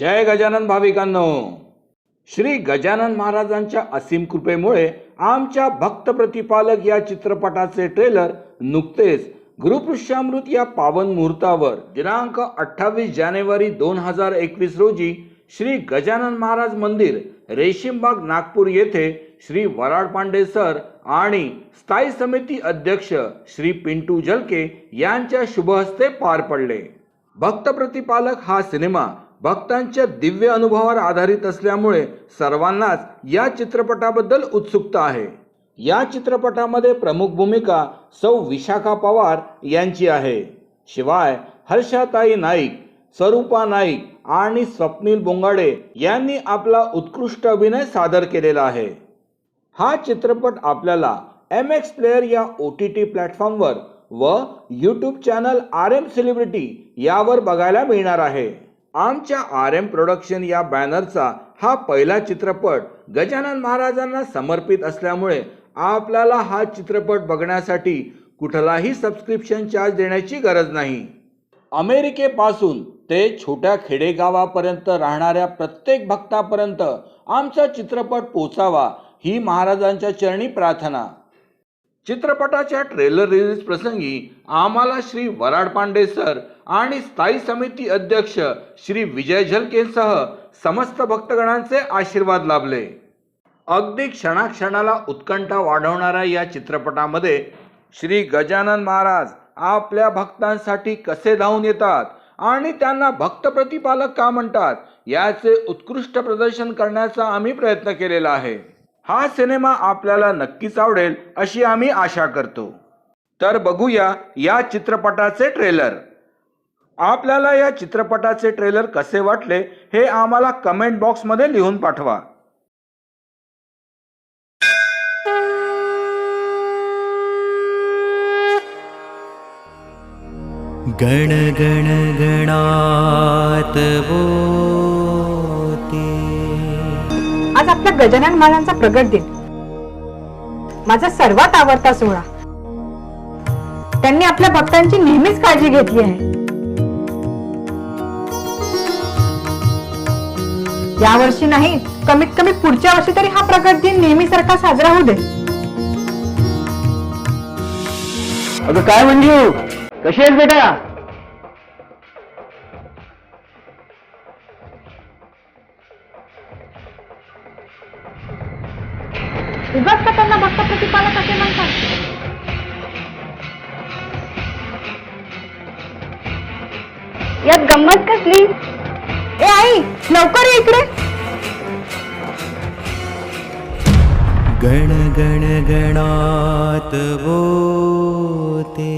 जय गजानन भाविकांनो. श्री गजानन महाराजांच्या असीम कृपेमुळे आमच्या भक्त प्रतिपालक या चित्रपटाचे ट्रेलर नुकतेच गुरुपृष्यामृत या पावन मुहूर्तावर दिनांक अठ्ठावीस जानेवारी दोन हजार एकवीस रोजी श्री गजानन महाराज मंदिर रेशीमबाग नागपूर येथे श्री वराड पांडे सर आणि स्थायी समिती अध्यक्ष श्री पिंटू जलके यांच्या शुभहस्ते पार पडले. भक्त प्रतिपालक हा सिनेमा भक्तांच्या दिव्य अनुभवावर आधारित असल्यामुळे सर्वांनाच या चित्रपटाबद्दल उत्सुकता आहे. या चित्रपटामध्ये प्रमुख भूमिका सौ विशाखा पवार यांची आहे. शिवाय हर्षाताई नाईक स्वरूपा नाईक आणि स्वप्नील बोंगाडे यांनी आपला उत्कृष्ट अभिनय सादर केलेला आहे. हा चित्रपट आपल्याला एम एक्स प्लेअर या ओ टी टी प्लॅटफॉर्मवर व YouTube channel R M celebrity यावर बघायला मिळणार आहे. आमच्या आर एम प्रोडक्शन या बॅनरचा हा पहिला चित्रपट गजानन महाराजांना समर्पित असल्यामुळे आपल्याला हा चित्रपट बघण्यासाठी कुठलाही सबस्क्रिप्शन चार्ज देण्याची गरज नाही. अमेरिकेपासून ते छोट्या खेडेगावापर्यंत राहणाऱ्या प्रत्येक भक्तापर्यंत आमचा चित्रपट पोचावा ही महाराजांच्या चरणी प्रार्थना. चित्रपटाच्या ट्रेलर रिलीज प्रसंगी आम्हाला श्री वराड पांडे सर आणि स्थायी समिती अध्यक्ष श्री विजय झलकेसह समस्त भक्तगणांचे आशीर्वाद लाभले. अगदी क्षणाक्षणाला उत्कंठा वाढवणाऱ्या या चित्रपटामध्ये श्री गजानन महाराज आपल्या भक्तांसाठी कसे धावून येतात आणि त्यांना भक्त प्रतिपालक का म्हणतात याचे उत्कृष्ट प्रदर्शन करण्याचा आम्ही प्रयत्न केलेला आहे. हा सिनेमा आपल्याला नक्कीच आवडेल अशी आम्ही आशा करतो. तर बघूया या चित्रपटाचे ट्रेलर. आपल्याला या चित्रपटाचे ट्रेलर कसे वाटले हे आम्हाला कमेंट बॉक्समध्ये लिहून पाठवा. गण गण गणात गजानन महाराजांचा प्रगट दिन. माझा सर्वात आवडता सोहळा. त्यांनी आपल्या भक्तांची नेहमीच काळजी घेतली आहे. या वर्षी नाही कमीत कमी पुढच्या वर्षी तरी हा प्रगट दिन नेहमीसारखा साजरा होऊ दे. अगं काय म्हणजे कशी आहेस बेटा? उगाच का त्यांना भक्त प्रतिपालक असे म्हणतात. यात गंमत कसली? ए आई लवकर ये इकडे. गण गण गणात बोते.